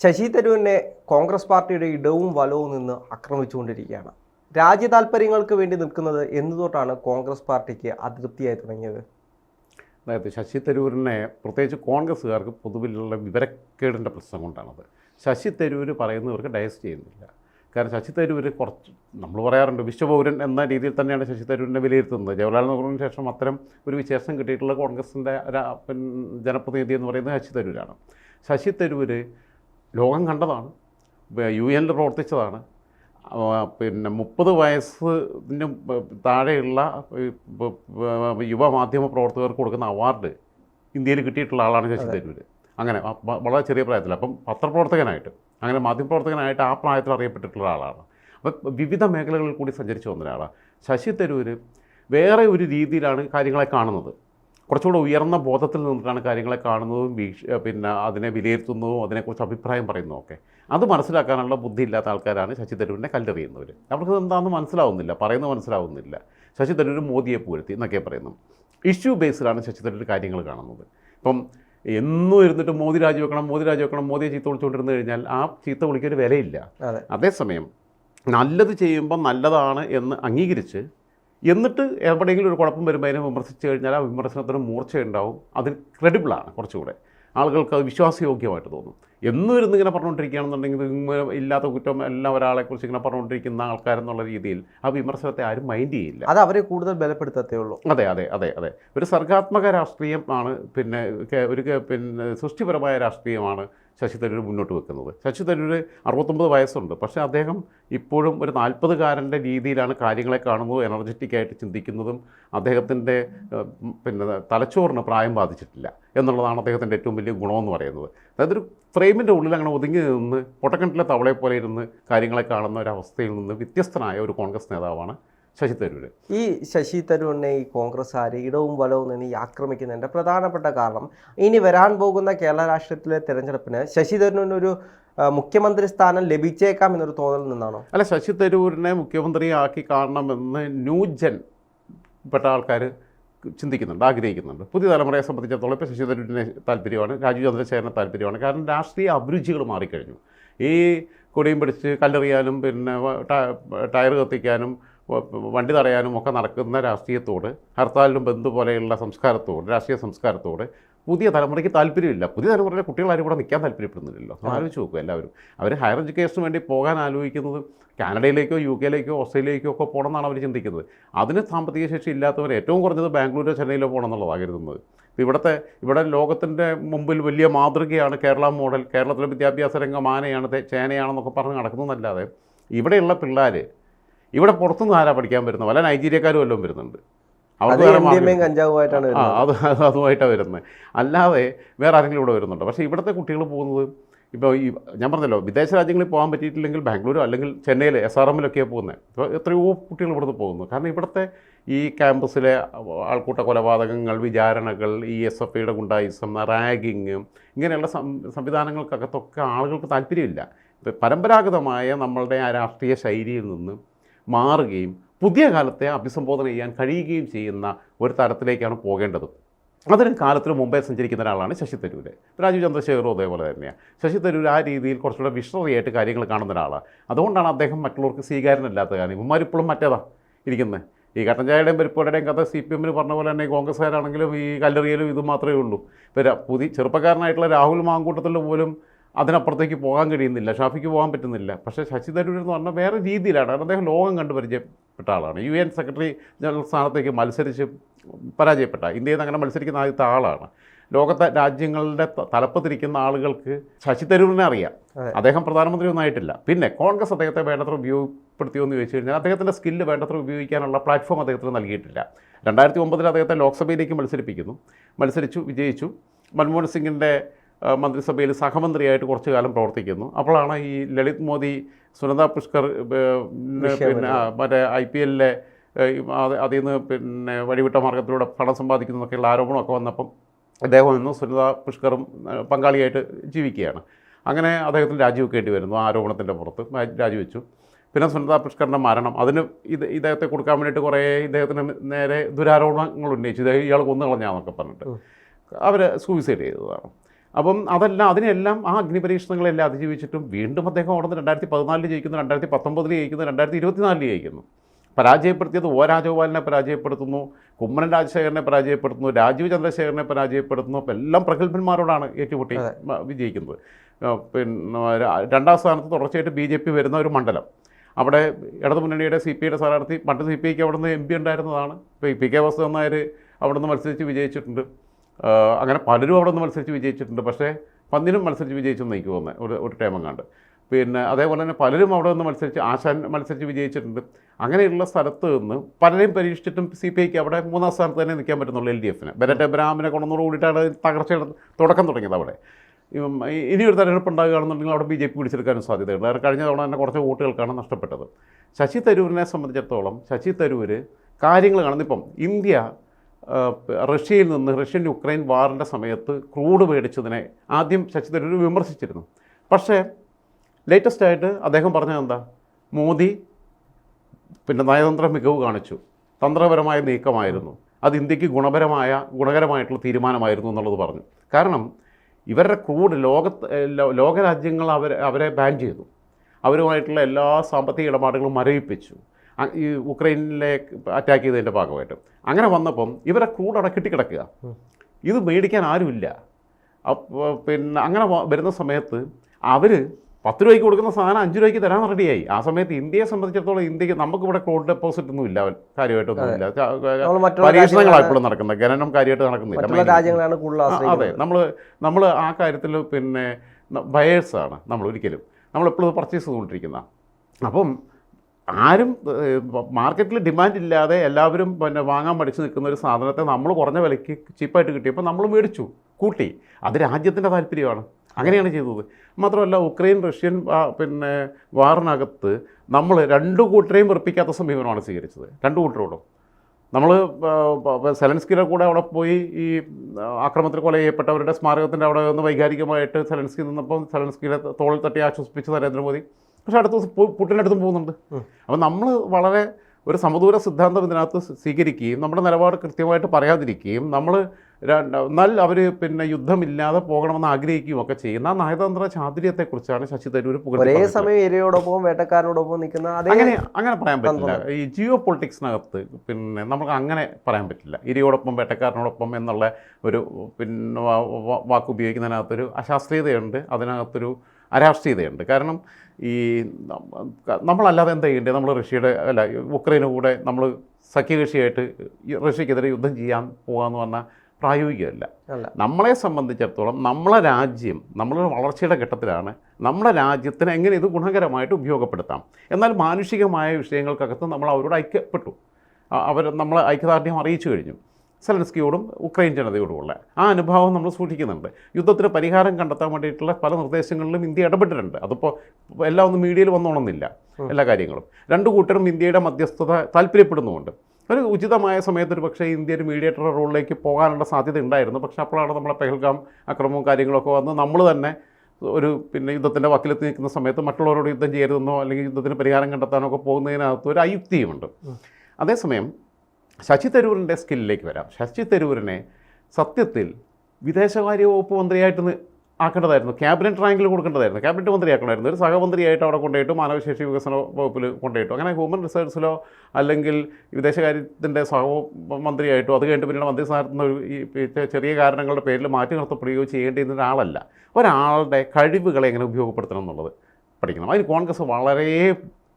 ശശി തരൂരിനെ കോൺഗ്രസ് പാർട്ടിയുടെ ഇടവും വലവും നിന്ന് ആക്രമിച്ചുകൊണ്ടിരിക്കുകയാണ്. രാജ്യ താല്പര്യങ്ങൾക്ക് വേണ്ടി നിൽക്കുന്നത് തൊട്ടാണ് കോൺഗ്രസ് പാർട്ടിക്ക് അതൃപ്തിയായി തുടങ്ങിയത്? അതായത് ശശി തരൂരിനെ പ്രത്യേകിച്ച് കോൺഗ്രസ്സുകാർക്ക് പൊതുവിലുള്ള വിവരക്കേടിന്റെ പ്രശ്നം കൊണ്ടാണത്. ശശി തരൂർ പറയുന്നവർക്ക് ഡയസ് ചെയ്യുന്നില്ല. കാരണം ശശി തരൂർ കുറച്ച് നമ്മൾ പറയാറുണ്ട് വിശ്വപൗരൻ എന്ന രീതിയിൽ തന്നെയാണ് ശശി തരൂരിനെ വിലയിരുത്തുന്നത്. ജവഹർലാൽ നെഹ്റുവിന് ശേഷം അത്തരം ഒരു വിശേഷം കിട്ടിയിട്ടുള്ള കോൺഗ്രസിന്റെ ജനപ്രതിനിധി എന്ന് പറയുന്നത് ശശി തരൂരാണ്. ശശി തരൂർ ലോകം കണ്ടതാണ്. യു എനിൽ പ്രവർത്തിച്ചതാണ്. പിന്നെ മുപ്പത് വയസ്സിന് താഴെയുള്ള യുവ യുവമാധ്യമ പ്രവർത്തകർക്ക് കൊടുക്കുന്ന അവാർഡ് ഇന്ത്യയിൽ കിട്ടിയിട്ടുള്ള ആളാണ് ശശി തരൂർ അങ്ങനെ വളരെ ചെറിയ പ്രായത്തിൽ അപ്പം പത്രപ്രവർത്തകനായിട്ട് അങ്ങനെ മാധ്യമപ്രവർത്തകനായിട്ട് ആ പ്രായത്തിൽ അറിയപ്പെട്ടിട്ടുള്ള ആളാണ്. അപ്പം വിവിധ മേഖലകളിൽ കൂടി സഞ്ചരിച്ചു വന്ന ഒരാളാണ് ശശി തരൂർ വേറെ ഒരു രീതിയിലാണ് കാര്യങ്ങളെ കാണുന്നത്. കുറച്ചുകൂടെ ഉയർന്ന ബോധത്തിൽ നിന്നിട്ടാണ് കാര്യങ്ങളെ കാണുന്നതും വീക്ഷ പിന്നെ അതിനെ വിലയിരുത്തുന്നതും അതിനെക്കുറിച്ച് അഭിപ്രായം പറയുന്നതും ഒക്കെ അത് മനസ്സിലാക്കാനുള്ള ബുദ്ധി ഇല്ലാത്ത ആൾക്കാരാണ് ശശി തരൂരിനെ കല്ലെറിയുന്നവർ അവർക്ക് എന്താണെന്ന് മനസ്സിലാവുന്നില്ല പറയുന്നത് മനസ്സിലാവുന്നില്ല. ശശി തരൂർ മോദിയെ പൂഴ്ത്തി എന്നൊക്കെ പറയുന്നു. ഇഷ്യൂ ബേസിലാണ് ശശി തരൂർ കാര്യങ്ങൾ കാണുന്നത്. ഇപ്പം എന്നും ഇരുന്നിട്ട് മോദി രാജിവെക്കണം മോദി രാജിവെക്കണം മോദിയെ ചീത്ത വിളിച്ചുകൊണ്ടിരുന്നു കഴിഞ്ഞാൽ ആ ചീത്ത വിളിക്കൊരു വിലയില്ല. അതെ. അതേസമയം നല്ലത് ചെയ്യുമ്പോൾ നല്ലതാണ് എന്ന് അംഗീകരിച്ച് എന്നിട്ട് എവിടെയെങ്കിലും ഒരു കുഴപ്പം വരുമ്പോൾ അതിനെ വിമർശിച്ചു കഴിഞ്ഞാൽ ആ വിമർശനത്തിന് മൂർച്ചയുണ്ടാവും. അതിൽ ക്രെഡിബിളാണ് കുറച്ചുകൂടെ. ആളുകൾക്ക് അത് വിശ്വാസയോഗ്യമായിട്ട് തോന്നും. എന്നും ഇരുന്ന് ഇങ്ങനെ പറഞ്ഞുകൊണ്ടിരിക്കുകയാണെന്നുണ്ടെങ്കിൽ ഇങ്ങനെ ഇല്ലാത്ത കുറ്റം എല്ലാം ഒരാളെക്കുറിച്ച് ഇങ്ങനെ പറഞ്ഞുകൊണ്ടിരിക്കുന്ന ആൾക്കാരെന്നുള്ള രീതിയിൽ ആ വിമർശനത്തെ ആരും മൈൻഡ് ചെയ്യില്ല. അത് അവരെ കൂടുതൽ ബലപ്പെടുത്തത്തേ ഉള്ളൂ. അതെ അതെ അതെ അതെ. ഒരു സർഗാത്മക രാഷ്ട്രീയം ആണ് പിന്നെ ഒരു പിന്നെ സൃഷ്ടിപരമായ രാഷ്ട്രീയമാണ് ശശി തരൂർ മുന്നോട്ട് വെക്കുന്നത്. ശശി തരൂർ അറുപത്തൊമ്പത് വയസ്സുണ്ട്. പക്ഷേ അദ്ദേഹം ഇപ്പോഴും ഒരു നാൽപ്പതുകാരന്റെ രീതിയിലാണ് കാര്യങ്ങളെ കാണുന്നതും എനർജറ്റിക് ആയിട്ട് ചിന്തിക്കുന്നതും അദ്ദേഹത്തിന്റെ പിന്നെ തലച്ചോറിന് പ്രായം ബാധിച്ചിട്ടില്ല എന്നുള്ളതാണ് അദ്ദേഹത്തിന്റെ ഏറ്റവും വലിയ ഗുണമെന്ന് പറയുന്നത്. അതായത് ഒരു ഫ്രെയിമിന്റെ ഉള്ളിൽ അങ്ങനെ ഒതുങ്ങി നിന്ന് പൊട്ടക്കിണറ്റിലെ തവളയെ പോലെ ഇരുന്ന് കാര്യങ്ങളെ കാണുന്ന ഒരു അവസ്ഥയിൽ നിന്ന് വ്യത്യസ്തനായ ഒരു കോൺഗ്രസ് നേതാവാണ് ശശി തരൂർ ഈ ശശി തരൂരിനെ ഈ കോൺഗ്രസ് ആര് ഇടവും വലവും നിന്ന് ഈ ആക്രമിക്കുന്നതിന്റെ പ്രധാനപ്പെട്ട കാരണം ഇനി വരാൻ പോകുന്ന കേരള രാഷ്ട്രീയത്തിലെ തെരഞ്ഞെടുപ്പിന് ശശി തരൂരിന് ഒരു മുഖ്യമന്ത്രി സ്ഥാനം ലഭിച്ചേക്കാം എന്നൊരു തോന്നൽ നിന്നാണോ? അല്ല ശശി തരൂരിനെ മുഖ്യമന്ത്രിയാക്കി കാണണമെന്ന് ന്യൂജൻ പെട്ട ആൾക്കാർ ചിന്തിക്കുന്നുണ്ട് ആഗ്രഹിക്കുന്നുണ്ട്. പുതിയ തലമുറയെ സംബന്ധിച്ചിടത്തോളം ഇപ്പോൾ ശശി തരൂരിനെ താല്പര്യമാണ് രാജീവ് ചന്ദ്രശേഖരനെ താല്പര്യമാണ്. കാരണം രാഷ്ട്രീയ അഭിരുചികൾ മാറിക്കഴിഞ്ഞു. ഈ കൊടിയും പിടിച്ച് കല്ലെറിയാനും പിന്നെ ടയർ കത്തിക്കാനും വണ്ടി തടയാനും ഒക്കെ നടക്കുന്ന രാഷ്ട്രീയത്തോട് ഹർത്താലിനും ബന്ധു പോലെയുള്ള സംസ്കാരത്തോട് രാഷ്ട്രീയ സംസ്കാരത്തോട് പുതിയ തലമുറയ്ക്ക് താല്പര്യമില്ല. പുതിയ തലമുറയിലെ കുട്ടികളാരും ഇവിടെ നിൽക്കാൻ താല്പര്യപ്പെടുന്നില്ലല്ലോ. ആലോചിച്ച് നോക്കുക എല്ലാവരും. അവർ ഹയർ എഡ്യൂക്കേഷന് വേണ്ടി പോകാൻ ആലോചിക്കുന്നത് കാനഡയിലേക്കോ യു കെയിലേക്കോ ഓസ്ട്രേലിയയിലേക്കോ ഒക്കെ പോകണം എന്നാണ് അവർ ചിന്തിക്കുന്നത്. അതിന് സാമ്പത്തിക ശേഷി ഇല്ലാത്തവർ ഏറ്റവും കുറഞ്ഞത് ബാംഗ്ലൂരോ ചെന്നൈയിലോ പോകണം എന്നുള്ളതാണ് കരുതുന്നത് ഇവിടുത്തെ ഇവിടെ ലോകത്തിന്റെ മുമ്പിൽ വലിയ മാതൃകയാണ് കേരള മോഡൽ. കേരളത്തിലെ വിദ്യാഭ്യാസ രംഗം ആനയാണ് ചേനയാണെന്നൊക്കെ പറഞ്ഞ് നടക്കുന്നതല്ലാതെ ഇവിടെയുള്ള പിള്ളേർ ഇവിടെ പുറത്തുനിന്ന് ആരാ പഠിക്കാൻ വരുന്നത്? പല നൈജീരിയക്കാരും എല്ലാം വരുന്നുണ്ട്. കഞ്ചാവുമായിട്ടാണ് അത് അത് അതുമായിട്ടാണ് വരുന്നത്. അല്ലാതെ വേറെ ആരെങ്കിലും ഇവിടെ വരുന്നുണ്ടോ? പക്ഷേ ഇവിടുത്തെ കുട്ടികൾ പോകുന്നത് ഇപ്പോൾ ഈ ഞാൻ പറഞ്ഞല്ലോ വിദേശ രാജ്യങ്ങളിൽ പോകാൻ പറ്റിയിട്ടില്ലെങ്കിൽ ബാംഗ്ലൂരോ അല്ലെങ്കിൽ ചെന്നൈയിൽ എസ് ആർ എമ്മിലൊക്കെയാണ് പോകുന്നത് ഇപ്പോൾ എത്രയോ കുട്ടികൾ ഇവിടുന്ന് പോകുന്നു. കാരണം ഇവിടുത്തെ ഈ ക്യാമ്പസിലെ ആൾക്കൂട്ട കൊലപാതകങ്ങൾ വിചാരണകൾ ഈ എസ് എഫ് ഐയുടെ ഗുണ്ടായിസം റാഗിങ് ഇങ്ങനെയുള്ള സംവിധാനങ്ങൾക്കകത്തൊക്കെ ആളുകൾക്ക് താല്പര്യമില്ല. പരമ്പരാഗതമായ നമ്മളുടെ ആ രാഷ്ട്രീയ ശൈലിയിൽ നിന്ന് മാറുകയും പുതിയ കാലത്തെ അഭിസംബോധന ചെയ്യാൻ കഴിയുകയും ചെയ്യുന്ന ഒരു തരത്തിലേക്കാണ് പോകേണ്ടത്. അതിന് കാലത്തിന് മുമ്പേ സഞ്ചരിക്കുന്ന ഒരാളാണ് ശശി തരൂർ രാജീവ് ചന്ദ്രശേഖറും അതേപോലെ തന്നെയാണ് ശശി തരൂർ ആ രീതിയിൽ കുറച്ചുകൂടെ വിഷണറി ആയിട്ട് കാര്യങ്ങൾ കാണുന്ന ഒരാളാണ് അതുകൊണ്ടാണ് അദ്ദേഹം മറ്റുള്ളവർക്ക് സ്വീകാര്യനല്ലാത്ത കാരണം ഇവന്മാരിപ്പോഴും മറ്റേതാ ഇരിക്കുന്നത് ഈ കട്ടഞ്ചായയുടെയും പരിപ്പുവടയുടെയും കഥ സി പി എമ്മിന് പറഞ്ഞ പോലെ തന്നെ കോൺഗ്രസ്സുകാരാണെങ്കിലും ഈ കല്ലെറിയലും ഇത് മാത്രമേ ഉള്ളൂ. ഇപ്പോൾ പുതിയ ചെറുപ്പക്കാരനായിട്ടുള്ള രാഹുൽ മാങ്കൂട്ടത്തിൽ പോലും അതിനപ്പുറത്തേക്ക് പോകാൻ കഴിയുന്നില്ല ഷാഫിക്ക് പോകാൻ പറ്റുന്നില്ല. പക്ഷേ ശശി തരൂർ എന്ന് പറഞ്ഞാൽ വേറെ രീതിയിലാണ്. കാരണം അദ്ദേഹം ലോകം കണ്ട് പരിചയപ്പെട്ട ആളാണ്. യു എൻ സെക്രട്ടറി ജനറൽ സ്ഥാനത്തേക്ക് മത്സരിച്ച് പരാജയപ്പെട്ട ഇന്ത്യയിൽ നിന്ന് അങ്ങനെ മത്സരിക്കുന്ന ആദ്യത്തെ ആളാണ്. ലോകത്തെ രാജ്യങ്ങളുടെ തലപ്പത്തിരിക്കുന്ന ആളുകൾക്ക് ശശി തരൂരിനെ അറിയാം. അദ്ദേഹം പ്രധാനമന്ത്രി ഒന്നും ആയിട്ടില്ല. പിന്നെ കോൺഗ്രസ് അദ്ദേഹത്തെ വേണ്ടത്ര ഉപയോഗപ്പെടുത്തിയോ എന്ന് ചോദിച്ചു കഴിഞ്ഞാൽ അദ്ദേഹത്തിന്റെ സ്കില്ല് വേണ്ടത്ര ഉപയോഗിക്കാനുള്ള പ്ലാറ്റ്ഫോം അദ്ദേഹത്തിന് നൽകിയിട്ടില്ല. രണ്ടായിരത്തി ഒമ്പതിൽ അദ്ദേഹത്തെ ലോക്സഭയിലേക്ക് മത്സരിപ്പിക്കുന്നു. മത്സരിച്ചു വിജയിച്ചു. മൻമോഹൻ സിംഗിന്റെ മന്ത്രിസഭയിൽ സഹമന്ത്രിയായിട്ട് കുറച്ചു കാലം പ്രവർത്തിക്കുന്നു. അപ്പോഴാണ് ഈ ലളിത് മോദി സുനന്ദ പുഷ്കർ പിന്നെ മറ്റേ ഐ പി എല്ലിലെ അതിൽ നിന്ന് പിന്നെ വഴിവിട്ട മാർഗത്തിലൂടെ പണം സമ്പാദിക്കുന്നു എന്നൊക്കെയുള്ള ആരോപണമൊക്കെ വന്നപ്പം അദ്ദേഹം ഇന്ന് സുനിത പുഷ്കറും പങ്കാളിയായിട്ട് ജീവിക്കുകയാണ്. അങ്ങനെ അദ്ദേഹത്തിന് രാജിവെക്കേണ്ടി വരുന്നു ആ ആരോപണത്തിന്റെ പുറത്ത് രാജിവെച്ചു. പിന്നെ സുനിത പുഷ്കറിന്റെ മരണം അതിന് ഇത് ഇദ്ദേഹത്തെ കൊടുക്കാൻ വേണ്ടിയിട്ട് കുറേ ഇദ്ദേഹത്തിന് നേരെ ദുരാരോപണങ്ങൾ ഉന്നയിച്ചു. ഇദ്ദേഹം ഇയാൾ കൊന്നു കളഞ്ഞാന്നൊക്കെ പറഞ്ഞിട്ട് അവർ സൂയിസൈഡ് ചെയ്തതാണ്. അപ്പം അതെല്ലാം അതിനെല്ലാം ആ അഗ്നിപരീക്ഷണങ്ങളെല്ലാം അതിജീവിച്ചിട്ടും വീണ്ടും അദ്ദേഹം ഓടുന്നത് രണ്ടായിരത്തി പതിനാലിൽ ജയിക്കുന്നു രണ്ടായിരത്തി പത്തൊമ്പതിൽ ജയിക്കുന്നു രണ്ടായിരത്തി ഇരുപത്തിനാലിൽ ജയിക്കുന്നു. പരാജയപ്പെടുത്തിയത് ഒ രാജഗോപാലിനെ പരാജയപ്പെടുത്തുന്നു കുമ്മനം രാജശേഖരനെ പരാജയപ്പെടുത്തുന്നു രാജീവ് ചന്ദ്രശേഖരനെ പരാജയപ്പെടുത്തുന്നു അപ്പം എല്ലാം പ്രഗത്ഭന്മാരോടാണ് ഏറ്റുമുട്ടി വിജയിക്കുന്നത്. പിന്നെ രണ്ടാം സ്ഥാനത്ത് തുടർച്ചയായിട്ട് ബി ജെ പി വരുന്ന ഒരു മണ്ഡലം. അവിടെ ഇടതുമുന്നണിയുടെ സി പി ഐയുടെ സ്ഥാനാർത്ഥി പണ്ട് സി പി ഐക്ക് അവിടുന്ന് എം പി ഉണ്ടായിരുന്നതാണ്. ഇപ്പോൾ പി കെ വാസുദേവൻ നായർ അവിടുന്ന് മത്സരിച്ച് വിജയിച്ചിട്ടുണ്ട്. അങ്ങനെ പലരും അവിടെ നിന്ന് മത്സരിച്ച് വിജയിച്ചിട്ടുണ്ട്. പക്ഷേ പന്നിനും മത്സരിച്ച് വിജയിച്ചു നയിക്കു തന്നെ ഒരു ഒരു ടൈം കണ്ട് പിന്നെ അതേപോലെ തന്നെ പലരും അവിടെ നിന്ന് മത്സരിച്ച് ആശാൻ മത്സരിച്ച് വിജയിച്ചിട്ടുണ്ട്. അങ്ങനെയുള്ള സ്ഥലത്ത് നിന്ന് പലരെയും പരീക്ഷിച്ചിട്ടും സി പി ഐക്ക് അവിടെ മൂന്നാം സ്ഥാനത്ത് തന്നെ നിൽക്കാൻ പറ്റുന്നുള്ളൂ എൽ ഡി എഫിന്. ബെനറ്റ് എബ്രാമിനെ കൊണ്ടുവന്നോട് കൂടിയിട്ടാണ് തകർച്ചയുടെ തുടക്കം തുടങ്ങിയത് അവിടെ. ഇനിയൊരു തെരഞ്ഞെടുപ്പ് ഉണ്ടാകുകയാണെന്നുണ്ടെങ്കിൽ അവിടെ ബി ജെ പി പിടിച്ചെടുക്കാനും സാധ്യതയുണ്ട്. കാരണം കഴിഞ്ഞ തവണ തന്നെ കുറച്ച് വോട്ടുകൾക്കാണ് നഷ്ടപ്പെട്ടത്. ശശി തരൂരിനെ സംബന്ധിച്ചിടത്തോളം ശശി തരൂർ കാര്യങ്ങൾ കാണുന്നിപ്പം ഇന്ത്യ റഷ്യയിൽ നിന്ന് റഷ്യൻ യുക്രൈൻ വാറിന്റെ സമയത്ത് ക്രൂഡ് മേടിച്ചതിനെ ആദ്യം ശശി തരൂർ വിമർശിച്ചിരുന്നു. പക്ഷേ ലേറ്റസ്റ്റ് ആയിട്ട് അദ്ദേഹം പറഞ്ഞത് എന്താ? മോദി പിന്നെ നയതന്ത്ര മികവ് കാണിച്ചു. തന്ത്രപരമായ നീക്കമായിരുന്നു. അത് ഇന്ത്യയ്ക്ക് ഗുണപരമായ ഗുണകരമായിട്ടുള്ള തീരുമാനമായിരുന്നു എന്നുള്ളത് പറഞ്ഞു. കാരണം ഇവരുടെ ക്രൂഡ് ലോകത്ത് ലോകരാജ്യങ്ങൾ അവരെ അവരെ ബാൻ ചെയ്തു. അവരുമായിട്ടുള്ള എല്ലാ സാമ്പത്തിക ഇടപാടുകളും മരവിപ്പിച്ചു. ഈ ഉക്രൈനിലെ അറ്റാക്ക് ചെയ്തതിന്റെ ഭാഗമായിട്ട്. അങ്ങനെ വന്നപ്പം ഇവരെ ക്രൂഡ് അവിടെ കിട്ടിക്കിടക്കുക. ഇത് മേടിക്കാൻ ആരുമില്ല. പിന്നെ അങ്ങനെ വരുന്ന സമയത്ത് അവർ പത്ത് രൂപയ്ക്ക് കൊടുക്കുന്ന സാധനം അഞ്ച് രൂപയ്ക്ക് തരാൻ റെഡിയായി. ആ സമയത്ത് ഇന്ത്യയെ സംബന്ധിച്ചിടത്തോളം ഇന്ത്യയ്ക്ക് നമുക്ക് ഇവിടെ ക്രൂഡ് ഡെപ്പോസിറ്റ് ഒന്നും ഇല്ല. കാര്യമായിട്ടൊന്നും ഇല്ല. പരീക്ഷണങ്ങളാണ് ഇപ്പോഴും നടക്കുന്നത്. ഖനനം കാര്യമായിട്ട് നടക്കുന്നില്ല. അതെ. നമ്മൾ നമ്മൾ ആ കാര്യത്തിൽ പിന്നെ ബയേഴ്സാണ് നമ്മൾ ഒരിക്കലും. നമ്മളെപ്പോഴും പർച്ചേസ് ചെയ്തുകൊണ്ടിരിക്കുന്ന. അപ്പം ആരും മാർക്കറ്റിൽ ഡിമാൻഡ് ഇല്ലാതെ എല്ലാവരും പിന്നെ വാങ്ങാൻ പഠിച്ചു നിൽക്കുന്ന ഒരു സാധനത്തെ നമ്മൾ കുറഞ്ഞ വിലയ്ക്ക് ചീപ്പായിട്ട് കിട്ടിയപ്പോൾ നമ്മൾ മേടിച്ചു കൂട്ടി. അത് രാജ്യത്തിന്റെ താല്പര്യമാണ്. അങ്ങനെയാണ് ചെയ്തത്. മാത്രമല്ല ഉക്രൈൻ റഷ്യൻ പിന്നെ വാറിനകത്ത് നമ്മൾ രണ്ടു കൂട്ടരെയും വെറുപ്പിക്കാത്ത സമീപനമാണ് സ്വീകരിച്ചത്. രണ്ടു കൂട്ടരോടും. നമ്മൾ സെലൻസ്കിയുടെ കൂടെ അവിടെ പോയി ഈ ആക്രമണത്തിൽ കൊല ചെയ്യപ്പെട്ടവരുടെ സ്മാരകത്തിന്റെ അവിടെ ഒന്ന് വൈകാരികമായിട്ട് സെലൻസ്കി നിന്നപ്പോൾ സെലൻസ്കിയുടെ തോളിൽ തട്ടി ആശ്വസിപ്പിച്ച് നരേന്ദ്രമോദി പക്ഷേ അടുത്ത ദിവസം പുട്ടിന്റെ പുട്ടിനടുത്തും പോകുന്നുണ്ട്. അപ്പം നമ്മൾ വളരെ ഒരു സമദൂര സിദ്ധാന്തം ഇതിനകത്ത് സ്വീകരിക്കുകയും നമ്മുടെ നിലപാട് കൃത്യമായിട്ട് പറയാതിരിക്കുകയും നമ്മൾ എന്നാൽ അവർ പിന്നെ യുദ്ധമില്ലാതെ പോകണമെന്ന് ആഗ്രഹിക്കുകയും ഒക്കെ ചെയ്യുന്ന ആ നയതന്ത്ര ചാതുര്യത്തെക്കുറിച്ചാണ് ശശി തരൂർ ഒരേ സമയം ഇരയോടൊപ്പം വേട്ടക്കാരനോടൊപ്പം നിൽക്കുന്ന അങ്ങനെ അങ്ങനെ പറയാൻ പറ്റില്ല. ഈ ജിയോ പൊളിറ്റിക്സിനകത്ത് പിന്നെ നമുക്ക് അങ്ങനെ പറയാൻ പറ്റില്ല. ഇരയോടൊപ്പം വേട്ടക്കാരനോടൊപ്പം എന്നുള്ള ഒരു പിന്നെ വാക്ക് ഉപയോഗിക്കുന്നതിനകത്തൊരു അശാസ്ത്രീയതയുണ്ട്. അതിനകത്തൊരു അരാഷ്ട്രീയതയുണ്ട്. കാരണം ഈ നമ്മ- നമ്മളല്ലാതെ എന്താ ചെയ്യേണ്ടത്? നമ്മൾ റഷ്യയുടെ അല്ല ഉക്രൈന് കൂടെ നമ്മൾ സഖ്യകക്ഷിയായിട്ട് റഷ്യക്കെതിരെ യുദ്ധം ചെയ്യാൻ പോകാമെന്ന് പറഞ്ഞാൽ പ്രായോഗികമല്ല. നമ്മളെ സംബന്ധിച്ചിടത്തോളം നമ്മളെ രാജ്യം നമ്മളൊരു വളർച്ചയുടെ ഘട്ടത്തിലാണ് നമ്മുടെ രാജ്യത്തിന് എങ്ങനെ ഇത് ഗുണകരമായിട്ട് ഉപയോഗപ്പെടുത്താം. എന്നാൽ മാനുഷികമായ വിഷയങ്ങൾക്കകത്ത് നമ്മൾ അവരോട് ഐക്യപ്പെട്ടു. അവർ നമ്മളെ ഐക്യദാർഢ്യം അറിയിച്ചു കഴിഞ്ഞു. സെലൻസ്കിയോടും ഉക്രൈൻ ജനതയോടുമുള്ള ആ അനുഭാവം നമ്മൾ സൂക്ഷിക്കുന്നുണ്ട്. യുദ്ധത്തിന് പരിഹാരം കണ്ടെത്താൻ വേണ്ടിയിട്ടുള്ള പല നിർദ്ദേശങ്ങളിലും ഇന്ത്യ ഇടപെട്ടിട്ടുണ്ട്. അതിപ്പോൾ എല്ലാം ഒന്നും മീഡിയയിൽ വന്നോണമെന്നില്ല എല്ലാ കാര്യങ്ങളും. രണ്ടു കൂട്ടരും ഇന്ത്യയുടെ മധ്യസ്ഥത താല്പര്യപ്പെടുന്നുമുണ്ട്. ഒരു ഉചിതമായ സമയത്ത് ഒരു പക്ഷേ ഇന്ത്യ ഒരു മീഡിയേറ്റർ റോളിലേക്ക് പോകാനുള്ള സാധ്യത ഉണ്ടായിരുന്നു. പക്ഷേ അപ്പോഴാണ് നമ്മളെ പെഹൽഗാം അക്രമവും കാര്യങ്ങളൊക്കെ വന്ന് നമ്മൾ തന്നെ ഒരു പിന്നെ യുദ്ധത്തിന്റെ വക്കിലെത്തി നിൽക്കുന്ന സമയത്ത് മറ്റുള്ളവരോട് യുദ്ധം ചെയ്യരുതെന്നോ അല്ലെങ്കിൽ യുദ്ധത്തിന് പരിഹാരം കണ്ടെത്താനോ ഒക്കെ പോകുന്നതിനകത്ത് ഒരു അയുക്തിയുമുണ്ട്. അതേസമയം ശശി തരൂരിന്റെ സ്കില്ലിലേക്ക് വരാം. ശശി തരൂരിനെ സത്യത്തിൽ വിദേശകാര്യ വകുപ്പ് മന്ത്രിയായിട്ട് ആക്കേണ്ടതായിരുന്നു. ക്യാബിനറ്റ് റാങ്കിൽ കൊടുക്കേണ്ടതായിരുന്നു. ക്യാബിനറ്റ് മന്ത്രി ആക്കണമായിരുന്നു ഒരു സഹമന്ത്രിയായിട്ട് അവിടെ കൊണ്ടുപോയിട്ട് മാനവശേഷി വികസന വകുപ്പിൽ കൊണ്ടുപോയിട്ടു. അങ്ങനെ ഹ്യൂമൻ റിസോഴ്സിലോ അല്ലെങ്കിൽ വിദേശകാര്യത്തിന്റെ സഹമന്ത്രിയായിട്ടോ അത് കഴിഞ്ഞിട്ട് പിന്നീട് നിന്ന് ഈ ചെറിയ കാരണങ്ങളുടെ പേരിൽ മാറ്റി നിർത്തപ്പെടുകയോ ചെയ്യേണ്ടിയിരുന്ന ഒരാളല്ല. ഒരാളുടെ കഴിവുകളെ എങ്ങനെ ഉപയോഗപ്പെടുത്തണം എന്നുള്ളത് പഠിക്കണം. അതിന് കോൺഗ്രസ് വളരെ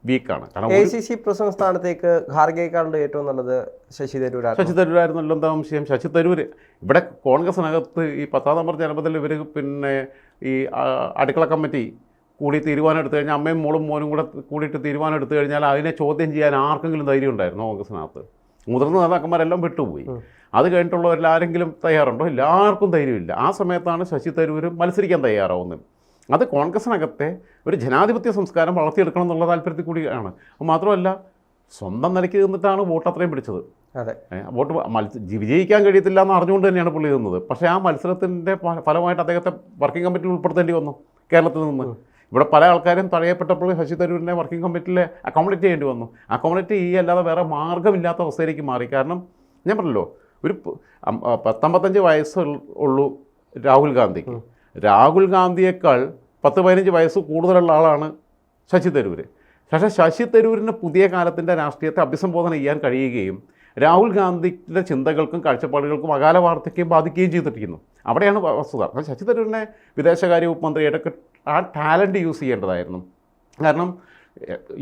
വീക്കാണ്. കാരണം എ സി സി പ്രസിഡന്റ് സ്ഥാനത്തേക്ക് ഖാർഗേക്കാളുടെ ഏറ്റവും നല്ലത് ശശി തരൂർ ശശി തരൂരായിരുന്നല്ലോ എന്താ സംശയം ശശി തരൂർ ഇവിടെ കോൺഗ്രസിനകത്ത് ഈ പത്താം നമ്പർ ജനപഥത്തിൽ ഇവർ പിന്നെ ഈ അടുക്കള കമ്മിറ്റി കൂടി തീരുമാനം എടുത്തു കഴിഞ്ഞാൽ അമ്മയും മോളും മോനും കൂടെ കൂടിയിട്ട് തീരുമാനം എടുത്തു കഴിഞ്ഞാൽ അതിനെ ചോദ്യം ചെയ്യാൻ ആർക്കെങ്കിലും ധൈര്യം ഉണ്ടായിരുന്നു കോൺഗ്രസിനകത്ത്? മുതിർന്ന നേതാക്കന്മാരെല്ലാം വിട്ടുപോയി. അത് കഴിഞ്ഞിട്ടുള്ളവരിൽ ആരെങ്കിലും തയ്യാറുണ്ടോ? എല്ലാവർക്കും ധൈര്യമില്ല. ആ സമയത്താണ് ശശി തരൂർ മത്സരിക്കാൻ തയ്യാറാവുന്നത്. അത് കോൺഗ്രസിനകത്തെ ഒരു ജനാധിപത്യ സംസ്കാരം വളർത്തിയെടുക്കണം എന്നുള്ള താല്പര്യത്തിൽ കൂടിയാണ്. അപ്പം മാത്രമല്ല സ്വന്തം നിലയ്ക്ക് നിന്നിട്ടാണ് വോട്ട് അത്രയും പിടിച്ചത്. അതെ. വോട്ട് മത്സ ജി- വിജയിക്കാൻ കഴിയത്തില്ല എന്ന് അറിഞ്ഞുകൊണ്ട് തന്നെയാണ് പുള്ളി നിന്നത്. പക്ഷേ ആ മത്സരത്തിന്റെ ഫലമായിട്ട് അദ്ദേഹത്തെ വർക്കിംഗ് കമ്മിറ്റിയിൽ ഉൾപ്പെടുത്തേണ്ടി വന്നു കേരളത്തിൽ നിന്ന്. ഇവിടെ പല ആൾക്കാരും തഴയപ്പെട്ടപ്പോൾ ശശി തരൂരിനെ വർക്കിംഗ് കമ്മിറ്റിയിൽ അക്കോമഡേറ്റ് ചെയ്യേണ്ടി വന്നു. അക്കോമഡേറ്റ് ചെയ്യുക അല്ലാതെ വേറെ മാർഗമില്ലാത്ത അവസ്ഥയിലേക്ക് മാറി. കാരണം ഞാൻ പറഞ്ഞല്ലോ ഒരു പത്തൊമ്പത്തഞ്ച് വയസ്സ് ഉള്ളൂ രാഹുൽ ഗാന്ധിക്ക്. രാഹുൽ ഗാന്ധിയേക്കാൾ പത്ത് പതിനഞ്ച് വയസ്സ് കൂടുതലുള്ള ആളാണ് ശശി തരൂർ പക്ഷേ ശശി തരൂരിന് പുതിയ കാലത്തിന്റെ രാഷ്ട്രീയത്തെ അഭിസംബോധന ചെയ്യാൻ കഴിയുകയും രാഹുൽ ഗാന്ധിയുടെ ചിന്തകൾക്കും കാഴ്ചപ്പാടുകൾക്കും അകാല വാർദ്ധക്യം ബാധിക്കുകയും ചെയ്തിരിക്കുന്നു അവിടെയാണ് വസ്തുത. അപ്പോൾ ശശി തരൂരിനെ വിദേശകാര്യ മന്ത്രിയായിട്ടൊക്കെ ആ ടാലന്റ് യൂസ് ചെയ്യേണ്ടതായിരുന്നു. കാരണം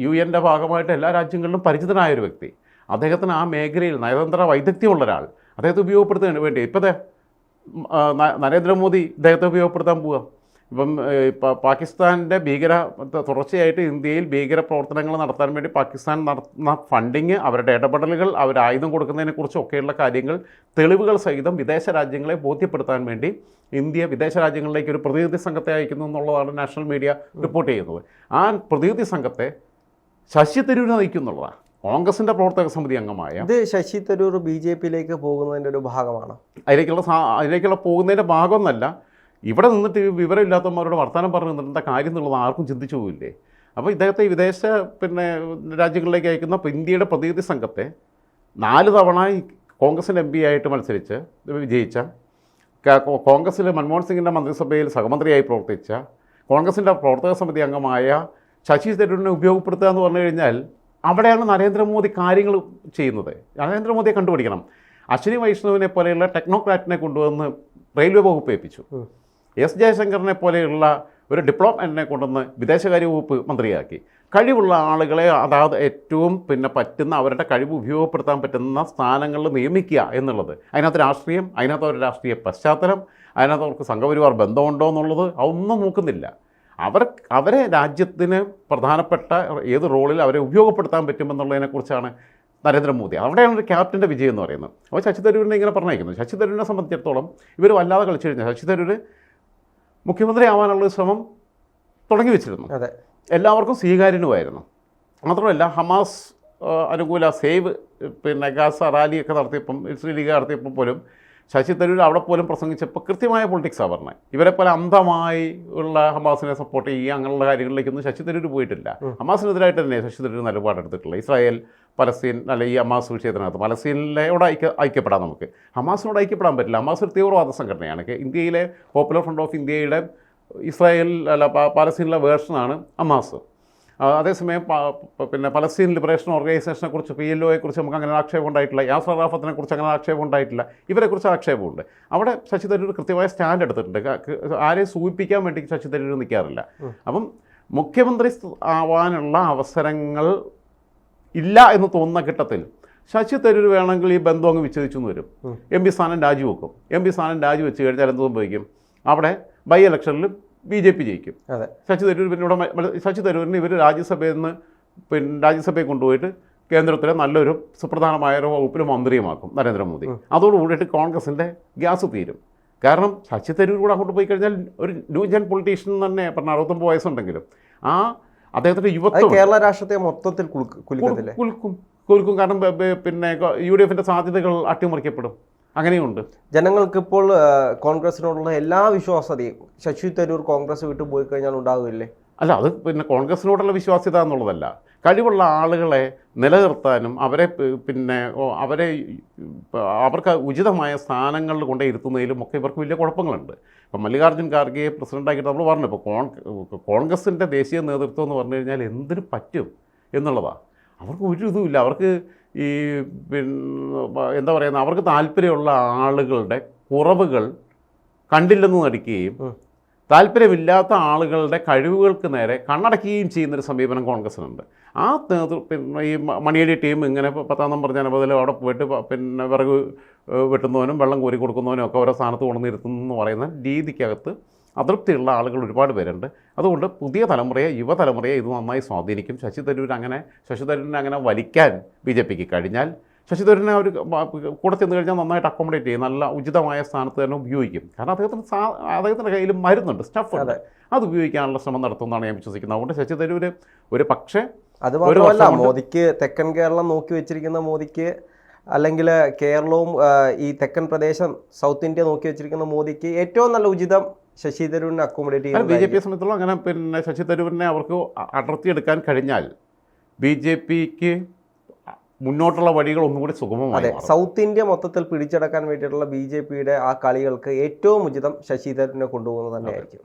യു എന്റെ ഭാഗമായിട്ട് എല്ലാ രാജ്യങ്ങളിലും പരിചിതനായ ഒരു വ്യക്തി. അദ്ദേഹത്തിന് ആ മേഖലയിൽ നയതന്ത്ര വൈദഗ്ധ്യമുള്ള ഒരാൾ അദ്ദേഹത്തെ ഉപയോഗപ്പെടുത്താൻ വേണ്ടി. ഇപ്പോഴത്തെ നരേന്ദ്രമോദി ഇദ്ദേഹത്തെ ഉപയോഗപ്പെടുത്താൻ പോവുക ഇപ്പം പാകിസ്ഥാന്റെ ഭീകര തുടർച്ചയായിട്ട് ഇന്ത്യയിൽ ഭീകര പ്രവർത്തനങ്ങൾ നടത്താൻ വേണ്ടി പാകിസ്ഥാൻ നടത്തുന്ന ഫണ്ടിങ് അവരുടെ ഇടപെടലുകൾ അവർ ആയുധം കൊടുക്കുന്നതിനെക്കുറിച്ചൊക്കെയുള്ള കാര്യങ്ങൾ തെളിവുകൾ സഹിതം വിദേശ രാജ്യങ്ങളെ ബോധ്യപ്പെടുത്താൻ വേണ്ടി ഇന്ത്യ വിദേശ രാജ്യങ്ങളിലേക്ക് ഒരു പ്രതിനിധി സംഘത്തെ അയക്കുന്നു എന്നുള്ളതാണ് നാഷണൽ മീഡിയ റിപ്പോർട്ട് ചെയ്യുന്നത്. ആ പ്രതിനിധി സംഘത്തെ ശശി തരൂർ നയിക്കുന്നുള്ളതാണ്. കോൺഗ്രസിന്റെ പ്രവർത്തക സമിതി അംഗമായ ഇത് ശശി തരൂർ ബി ജെ പിയിലേക്ക് പോകുന്നതിന്റെ ഒരു ഭാഗമാണ്? അതിലേക്കുള്ള അതിലേക്കുള്ള പോകുന്നതിന്റെ ഭാഗമൊന്നല്ല. ഇവിടെ നിന്നിട്ട് വിവരമില്ലാത്തവന്മാരോട് വർത്തമാനം പറഞ്ഞു നിന്നിട്ട് കാര്യം എന്നുള്ളത് ആർക്കും ചിന്തിച്ചു പോകില്ലേ അപ്പോൾ ഇദ്ദേഹത്തെ വിദേശ പിന്നെ രാജ്യങ്ങളിലേക്ക് അയക്കുന്ന അപ്പോൾ ഇന്ത്യയുടെ പ്രതിനിധി സംഘത്തെ നാല് തവണ കോൺഗ്രസിന്റെ എം പി ആയിട്ട് മത്സരിച്ച് വിജയിച്ച കോൺഗ്രസ്സിൽ മൻമോഹൻ സിംഗിന്റെ മന്ത്രിസഭയിൽ സഹമന്ത്രിയായി പ്രവർത്തിച്ച കോൺഗ്രസിന്റെ പ്രവർത്തക സമിതി അംഗമായ ശശി തരൂരിനെ ഉപയോഗപ്പെടുത്തുക എന്ന് പറഞ്ഞു കഴിഞ്ഞാൽ അവിടെയാണ് നരേന്ദ്രമോദി കാര്യങ്ങൾ ചെയ്യുന്നത്. നരേന്ദ്രമോദിയെ കണ്ടുപിടിക്കണം. അശ്വിനി വൈഷ്ണവിനെ പോലെയുള്ള ടെക്നോക്രാറ്റിനെ കൊണ്ടുവന്ന് റെയിൽവേ വകുപ്പ് ഏൽപ്പിച്ചു. എസ് ജയശങ്കറിനെ പോലെയുള്ള ഒരു ഡിപ്ലോമാറ്റിനെ കൊണ്ടുവന്ന് വിദേശകാര്യ വകുപ്പ് മന്ത്രിയാക്കി. കഴിവുള്ള ആളുകളെ അതാത് ഏറ്റവും പിന്നെ പറ്റുന്ന അവരുടെ കഴിവ് ഉപയോഗപ്പെടുത്താൻ പറ്റുന്ന സ്ഥാനങ്ങളിൽ നിയമിക്കുക എന്നുള്ളത്. അതിനകത്ത് രാഷ്ട്രീയം അതിനകത്ത് ഒരു രാഷ്ട്രീയ പശ്ചാത്തലം അതിനകത്ത് അവർക്ക് സംഘപരിവാർ ബന്ധമുണ്ടോ എന്നുള്ളത് അതൊന്നും നോക്കുന്നില്ല. അവർ അവരെ രാജ്യത്തിന് പ്രധാനപ്പെട്ട ഏത് റോളിൽ അവരെ ഉപയോഗപ്പെടുത്താൻ പറ്റുമെന്നുള്ളതിനെക്കുറിച്ചാണ് നരേന്ദ്രമോദി. അവിടെയാണ് ഒരു ക്യാപ്റ്റന്റെ വിജയം എന്ന് പറയുന്നത്. അപ്പോൾ ശശി തരൂരിനെ ഇങ്ങനെ പറഞ്ഞേക്കുന്നത് ശശി തരൂരിനെ സംബന്ധിച്ചിടത്തോളം ഇവർ വല്ലാതെ കളിച്ചു കഴിഞ്ഞാൽ ശശി തരൂർ മുഖ്യമന്ത്രി ആവാനുള്ള ശ്രമം തുടങ്ങി വെച്ചിരുന്നു. അതെ. എല്ലാവർക്കും സ്വീകാര്യനുമായിരുന്നു. മാത്രമല്ല ഹമാസ് അനുകൂല സേവ് പിന്നെ ഗാസ റാലിയൊക്കെ നടത്തിയപ്പം ലീഗ് നടത്തിയപ്പോൾ പോലും ശശി തരൂർ അവിടെ പോലും പ്രസംഗിച്ചപ്പോൾ കൃത്യമായ പൊളിറ്റിക്സാണ് പറഞ്ഞത്. ഇവരെ പോലെ അന്ധമായി ഉള്ള ഹമാസിനെ സപ്പോർട്ട് ചെയ്യുക അങ്ങനെയുള്ള കാര്യങ്ങളിലേക്കൊന്നും ശശി തരൂർ പോയിട്ടില്ല. ഹമാസിനെതിരായിട്ട് തന്നെ ശശി തരൂർ നിലപാടെടുത്തിട്ടുള്ളത് ഇസ്രായേൽ പലസ്തീൻ അല്ല ഈ ഹമാസ് വിഷയത്തിനകത്ത്. പലസ്തീനിലോട് ഐക്യ ഐക്യപ്പെടാം നമുക്ക്. ഹമാസിനോട് ഐക്യപ്പെടാൻ പറ്റില്ല. ഹമാസ് ഒരു തീവ്രവാദ സംഘടനയാണ്. ഇന്ത്യയിലെ പോപ്പുലർ ഫ്രണ്ട് ഓഫ് ഇന്ത്യയുടെ ഇസ്രായേൽ അല്ല പാലസ്തീനിലെ വേർഷനാണ് ഹമാസ്. അതേസമയം പിന്നെ പലസ്തീൻ ലിബറേഷൻ ഓർഗനൈസേഷനെ കുറിച്ച് പി എൽ ഒയെ കുറിച്ച് നമുക്ക് അങ്ങനെ ആക്ഷേപം ഉണ്ടായിട്ടില്ല. യാസർ റാഫത്തിനെ കുറിച്ച് അങ്ങനെ ആക്ഷേപം ഉണ്ടായിട്ടില്ല. ഇവരെക്കുറിച്ച് ആക്ഷേപമുണ്ട്. അവിടെ ശശി തരൂർ കൃത്യമായ സ്റ്റാൻഡ് എടുത്തിട്ടുണ്ട്. ആരെയും സൂചിപ്പിക്കാൻ വേണ്ടി ശശി തരൂർ നിൽക്കാറില്ല. അപ്പം മുഖ്യമന്ത്രി ആവാനുള്ള അവസരങ്ങൾ ഇല്ല എന്ന് തോന്നുന്ന ഘട്ടത്തിൽ ശശി തരൂർ വേണമെങ്കിൽ ഈ ബന്ധം അങ്ങ് വിച്ഛേദിച്ചു എന്ന് വരും. എം പി സ്ഥാനം രാജിവെക്കും. എം പി സ്ഥാനം രാജിവെച്ച് കഴിഞ്ഞാൽ എന്ത് സംഭവിക്കും? അവിടെ ബൈ ഇലക്ഷനിൽ ബി ജെ പി ജയിക്കും. ശശി തരൂർ പിന്നെ ഇവിടെ ശശി തരൂരിന് ഇവർ രാജ്യസഭയിൽ നിന്ന് പിന്നെ രാജ്യസഭയിൽ കൊണ്ടുപോയിട്ട് കേന്ദ്രത്തിലെ നല്ലൊരു സുപ്രധാനമായ ഒരു വകുപ്പിൽ മന്ത്രിയുമാക്കും നരേന്ദ്രമോദി. അതോടുകൂടിയിട്ട് കോൺഗ്രസിന്റെ ഗ്യാസ് തീരും. കാരണം ശശി തരൂർ കൂടെ അങ്ങോട്ട് പോയി കഴിഞ്ഞാൽ ഒരു ന്യൂ ജൻ പൊളിറ്റീഷ്യൻ തന്നെ പറഞ്ഞ അറുപത്തൊമ്പത് വയസ്സുണ്ടെങ്കിലും ആ അദ്ദേഹത്തിന്റെ യുവത്വം കേരള രാഷ്ട്രത്തെ മൊത്തത്തിൽ കുലുക്ക്- കുലുക്കും. കാരണം പിന്നെ യു ഡി എഫിന്റെ സാധ്യതകൾ അട്ടിമറിക്കപ്പെടും. അങ്ങനെയുണ്ട്. ജനങ്ങൾക്ക് ഇപ്പോൾ ആ, കോൺഗ്രസിനോടുള്ള എല്ലാ വിശ്വാസതയും ശശി തരൂർ കോൺഗ്രസ് വിട്ടു പോയി കഴിഞ്ഞാൽ ഉണ്ടാകില്ലേ അല്ല അത് പിന്നെ കോൺഗ്രസിനോടുള്ള വിശ്വാസ്യത എന്നുള്ളതല്ല. കഴിവുള്ള ആളുകളെ നിലനിർത്താനും അവരെ പിന്നെ അവരെ അവർക്ക് ഉചിതമായ സ്ഥാനങ്ങളിൽ കൊണ്ടേ ഇരുത്തുന്നതിലും ഒക്കെ ഇവർക്ക് വലിയ കുഴപ്പങ്ങളുണ്ട്. ഇപ്പം മല്ലികാർജുൻ ഖാർഗെയെ പ്രസിഡന്റാക്കിയിട്ട് നമ്മൾ പറഞ്ഞു ഇപ്പോൾ കോൺ കോൺഗ്രസിന്റെ ദേശീയ നേതൃത്വം എന്ന് പറഞ്ഞു കഴിഞ്ഞാൽ എന്തിനു പറ്റും എന്നുള്ളതാണ് അവർക്ക് ഒരു ഇതുമില്ല അവർക്ക് ഈ പിന്നെ എന്താ പറയുന്ന അവർക്ക് താല്പര്യമുള്ള ആളുകളുടെ കുറവുകൾ കണ്ടില്ലെന്ന് നടിക്കുകയും. താല്പര്യമില്ലാത്ത ആളുകളുടെ കഴിവുകൾക്ക് നേരെ കണ്ണടക്കുകയും ചെയ്യുന്നൊരു സമീപനം കോൺഗ്രസിനുണ്ട് ആ പിന്നെ ഈ മണിയടി ടീം ഇങ്ങനെ പത്താം നമ്പർ ജനപതിൽ അവിടെ പോയിട്ട് പിന്നെ വിറക് വെട്ടുന്നവനും വെള്ളം കോരി കൊടുക്കുന്നവനും ഒക്കെ ഓരോ സ്ഥാനത്ത് കൊണ്ടുവന്നിരുത്തുന്നു എന്ന് പറയുന്ന രീതിക്കകത്ത് അതൃപ്തിയുള്ള ആളുകൾ ഒരുപാട് പേരുണ്ട്. അതുകൊണ്ട് പുതിയ തലമുറയെ യുവതലമുറയെ ഇത് നന്നായി സ്വാധീനിക്കും. ശശി തരൂർ അങ്ങനെ ശശി തരൂരിനെ അങ്ങനെ വലിക്കാൻ ബി ജെ പിക്ക് കഴിഞ്ഞാൽ ശശി തരൂരിനെ അവർ കൂടെ ചെന്ന് കഴിഞ്ഞാൽ നന്നായിട്ട് അക്കോമഡേറ്റ് ചെയ്യും. നല്ല ഉചിതമായ സ്ഥാനത്ത് തന്നെ ഉപയോഗിക്കും. കാരണം അദ്ദേഹത്തിന് സാ അദ്ദേഹത്തിന്റെ കയ്യിൽ മരുന്നുണ്ട് സ്റ്റഫ് ഉണ്ട്. അത്. ഉപയോഗിക്കാനുള്ള ശ്രമം നടത്തുമെന്നാണ് ഞാൻ വിശ്വസിക്കുന്നത്. അതുകൊണ്ട് ശശി തരൂർ ഒരു പക്ഷേ അത് മാത്രമല്ല മോദിക്ക് തെക്കൻ കേരളം നോക്കി വെച്ചിരിക്കുന്ന മോദിക്ക് അല്ലെങ്കിൽ കേരളവും ഈ തെക്കൻ പ്രദേശം സൗത്ത് ഇന്ത്യ നോക്കി വെച്ചിരിക്കുന്ന മോദിക്ക് ഏറ്റവും നല്ല ഉചിതം ശശി തരൂരിനെ അക്കോമഡേറ്റ് ചെയ്യുന്നത് ബി ജെ പിയെ സംബന്ധിച്ചോളം അങ്ങനെ പിന്നെ ശശി തരൂരിനെ അവർക്ക് അടർത്തിയെടുക്കാൻ കഴിഞ്ഞാൽ ബി ജെ പിക്ക് മുന്നോട്ടുള്ള വഴികൾ ഒന്നും കൂടി സുഗമമായി അതെ സൗത്ത് ഇന്ത്യ മൊത്തത്തിൽ പിടിച്ചടക്കാൻ വേണ്ടിയിട്ടുള്ള ബി ജെ പിയുടെ ആ കളികൾക്ക് ഏറ്റവും ഉചിതം ശശി തരൂരിനെ കൊണ്ടുപോകുന്നത് തന്നെയായിരിക്കും.